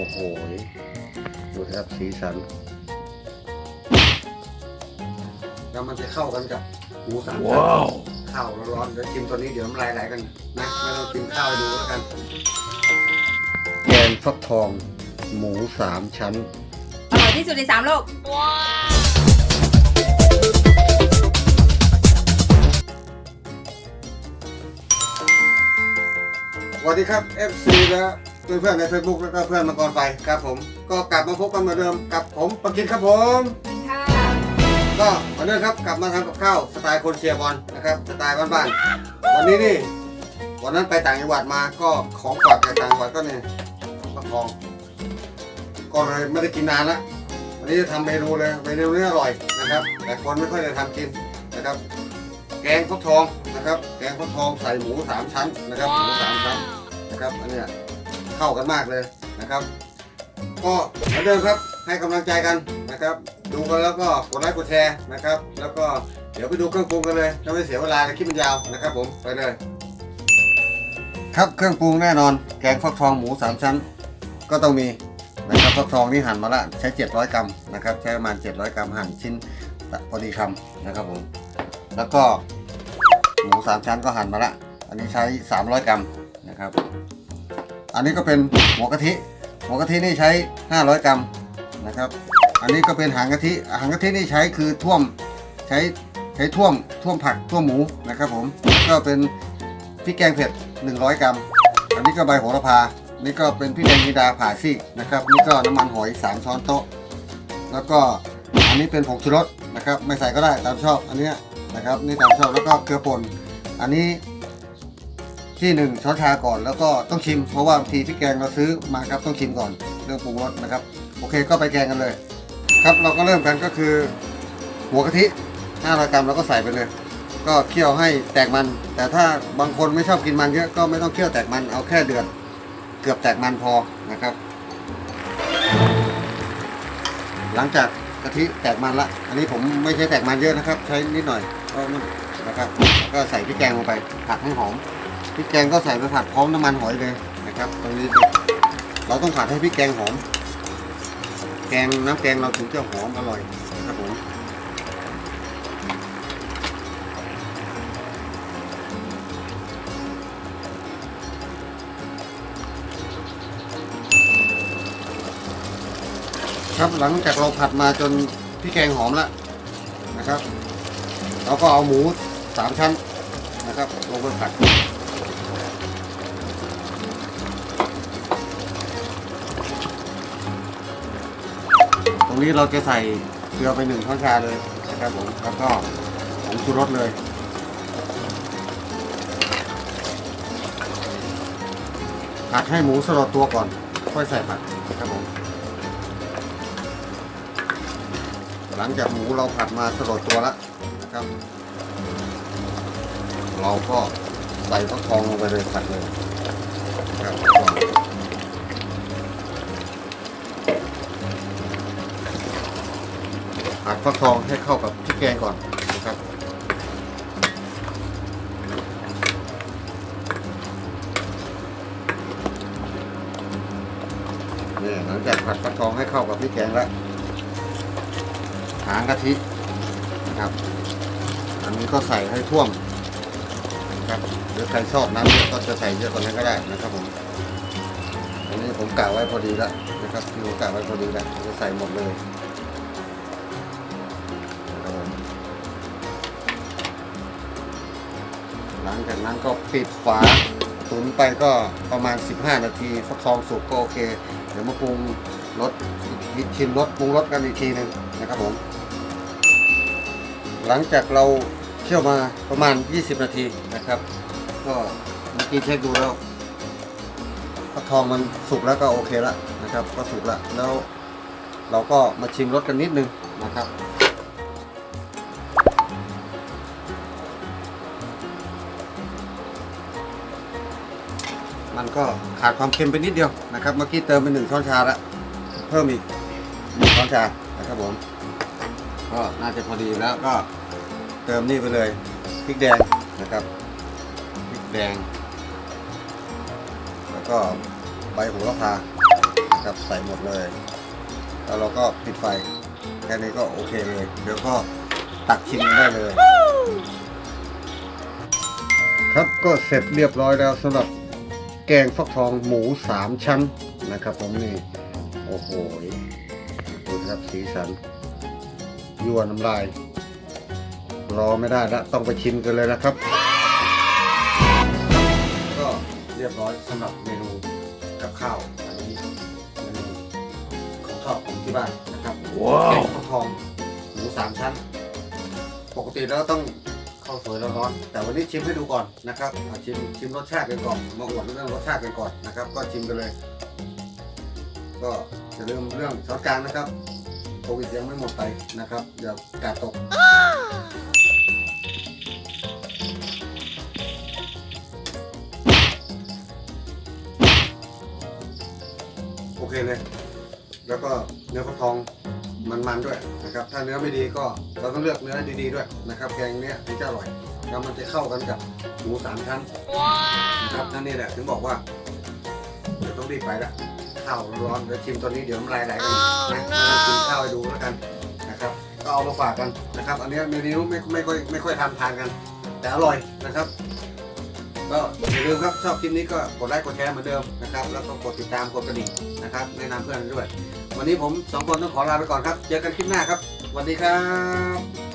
อ้โห ดูนะครับสีสัน แล้วมันจะเข้ากันกับหมูสามชั้นข้าวร้อนๆเดี๋ยวชิมตัวนี้เดี๋ยวน้ำลายไหลกันนะไม่ต้องกินข้าวให้ดูแล้วกัน แกงฟักทอง หมูสามชั้น อร่อยที่สุดในสามโลก สวัสดีครับ FC และ เพื่อนๆใน Facebook แล้วก็เพื่อนมังกรไฟครับผม ก็กลับมาพบกันเหมือนเดิมกับผมประกินครับผม ค่ะก็เหมือนเดิมครับกลับมาทำกับข้าวสไตล์คนเชียร์บอลนะครับสไตล์บ้านๆวันนี้นี่วันนั้นไปต่างจังหวัดมาก็ของฝากจากต่างจังหวัดก็เนี่ยฟักทอง ก็เลยไม่ได้กินนานละวันนี้จะทำเมนูเลยเมนูนี้อร่อยนะครับแต่คนไม่ค่อยได้ทำกินนะครับ แกงฟักทองนะครับ แกงฟักทองใส่หมูสามชั้นนะครับหมูสามชั้นนะครับอันเนี้ย เข้ากันมากเลยนะครับ ก็เหมือนเดิมครับให้กำลังใจกันนะครับ ดูกันแล้วก็กดไลค์กดแชร์นะครับ แล้วก็เดี๋ยวไปดูเครื่องปรุงกันเลยจะไม่เสียเวลาในคลิปมันยาวนะครับผมไปเลย ครับเครื่องปรุงแน่นอน แกงฟักทองหมูสามชั้น ก็ต้องมีนะครับฟักทองนี่หั่นมาละใช้ 700 กรัมนะครับใช้ประมาณ 700 กรัมหั่นชิ้นพอดีคำนะครับผมแล้วก็หมูสามชั้นก็หั่นมาละ อันนี้ใช้ 300 กรัมนะครับ อันนี้ก็เป็นหัวกะทิหัวกะทินี่ใช้ 500 กรัมนะครับ อันนี้ก็เป็นหางกะทิหางกะทินี่ใช้คือท่วมใช้ใช้ท่วมท่วมผักท่วมหมูนะครับผมก็เป็นพริกแกงเผ็ด 100 กรัม อันนี้ก็ใบโหระพา นี่ก็เป็นพริกแดงยีดาผ่าซีกนะครับ นี่ก็น้ำมันหอย 3 ช้อนโต๊ะ แล้วก็อันนี้เป็นผงชูรสนะครับ ไม่ใส่ก็ได้ตามชอบ อันเนี้ยนะครับ นี่ตามชอบ แล้วก็เกลือป่น อันนี้ ที่หนึ่งช้อนชาก่อนแล้วก็ต้องชิม เพราะว่าบางทีที่แกงเราซื้อมาครับต้องชิมก่อนเรื่องปรุงรสนะครับ โอเคก็ไปแกงกันเลย ครับเราก็เริ่มกันก็คือ หัวกะทิ500กรัมเราก็ใส่ไปเลย ก็เคี่ยวให้แตกมัน แต่ถ้าบางคนไม่ชอบกินมันเยอะก็ไม่ต้องเคี่ยวแตกมันเอาแค่เดือดเกือบแตกมันพอนะครับ หลังจากกะทิแตกมันละ อันนี้ผมไม่ใช้แตกมันเยอะนะครับ ใช้นิดหน่อยก็นะครับ ก็ใส่พริกแกงลงไปผัดให้หอม พริกแกงก็ใส่ไปผัดพร้อมน้ำมันหอยเลยนะครับ ตรงนี้เราต้องผัดให้พริกแกงหอม แกงน้ำแกงเราถึงจะหอมอร่อยครับผมครับหลังจากเราผัดมาจนพริกแกงหอมแล้วนะครับ เราก็เอาหมูสามชั้นนะครับลงไปผัด นี้เราจะใส่เกลือไปหนึ่งช้อนชาเลยนะครับผมแล้วก็ผงชูรสเลยผัดให้หมูสลดตัวก่อน ค่อยใส่ผักนะครับผมหลังจากหมูเราผัดมาสลดตัวแล้วนะครับ เราก็ใส่ฟักทองลงไปเลยผัดเลยนะครับ ฟักทองผัดฟักทองให้เข้ากับพริกแกงก่อนนะครับนี่หลังจากผัดฟักทองให้เข้ากับพริกแกงแล้วหางกะทินะครับ อันนี้ก็ใส่ให้ท่วมนะครับหรือใครชอบน้ำเยอะก็จะใส่เยอะกว่านั้นก็ได้นะครับผมอันนี้ผมกะไว้พอดีแล้วนะครับที่ผมกะไว้พอดีแล้วจะใส่หมดเลย ลังจากนั้นก็ปิดฝาตุนไปก็ประมาณ 15 นาทีฟักทองสุกก็โอเค เดี๋ยวมาปรุงรสชิมรสปรุงรสกันอีกทีหนึงนะครับผม หลังจากเราเคี่ยวมาประมาณ 20 นาทีนะครับ ก็เมื่อกี้เช็คดูแล้วฟักทองมันสุกแล้วก็โอเคแล้วนะครับ ก็สุกแล้วแล้วเราก็มาชิมรสกันนิดนึงนะครับ มันก็ขาดความเค็มไปนิดเดียวนะครับ เมื่อกี้เติมไปหนึ่งช้อนชาแล้วเพิ่มอีกหนึ่งช้อนชานะครับผมก็น่าจะพอดีแล้วก็เติมนี่ไปเลยพริกแดงนะครับพริกแดง แล้วก็ใบโหระพานะครับใส่หมดเลย แล้วเราก็ปิดไฟแค่นี้ก็โอเคเลย เดี๋ยวก็ตักชิมได้เลย ครับก็เสร็จเรียบร้อยแล้วสำหรับ แกงฟักทองหมูสามชั้นนะครับผมนี่ โอ้โหดูครับสีสันยั่วน้ำลาย รอไม่ได้แล้วต้องไปชิมกันเลยนะครับ ก็เรียบร้อยสำหรับเมนูกับข้าวอันนี้เมนูของชอบของที่บ้านนะครับว้าวฟักทองหมูสามชั้น ปกติแล้วต้อง ข้าวสวยร้อนๆแต่วันนี้ชิมให้ดูก่อนนะครับชิมชิมรสชาติกันก่อนมาอวดเรื่องรสชาติกันก่อนนะครับ ก็ชิมกันเลย ก็จะเริ่มเรื่องช้อนกลางนะครับโควิดยังไม่หมดไปนะครับเดี๋ยวกาดตกโอเคเลย แล้วก็เนื้อฟักทอง มันๆด้วยนะครับ ถ้าเนื้อไม่ดีก็เราต้องเลือกเนื้อดีๆด้วยนะครับแกงเนี้ยถึงจะอร่อยแล้วมันจะเข้ากันกับหมูสามชั้นนะครับนั่นนี่แหละถึงบอกว่าเดี๋ยวต้องรีบไปละข้าวร้อนเดี๋ยวชิมตัวนี้เดี๋ยวน้ำลายไหลกันนะมากินข้าวให้ดูแล้วกันนะครับก็เอามาฝากกันนะครับ อันนี้เมนูไม่ไม่ค่อยไม่ค่อยทำทานกัน แต่อร่อยนะครับก็อย่าลืมครับชอบคลิปนี้ก็กดไลค์กดแชร์เหมือนเดิมนะครับแล้วก็กดติดตามกดกระดิ่งนะครับแนะนำเพื่อนด้วย วันนี้ผมสองคนต้องขอลาไปก่อนครับ เจอกันคลิปหน้าครับสวัสดีครับ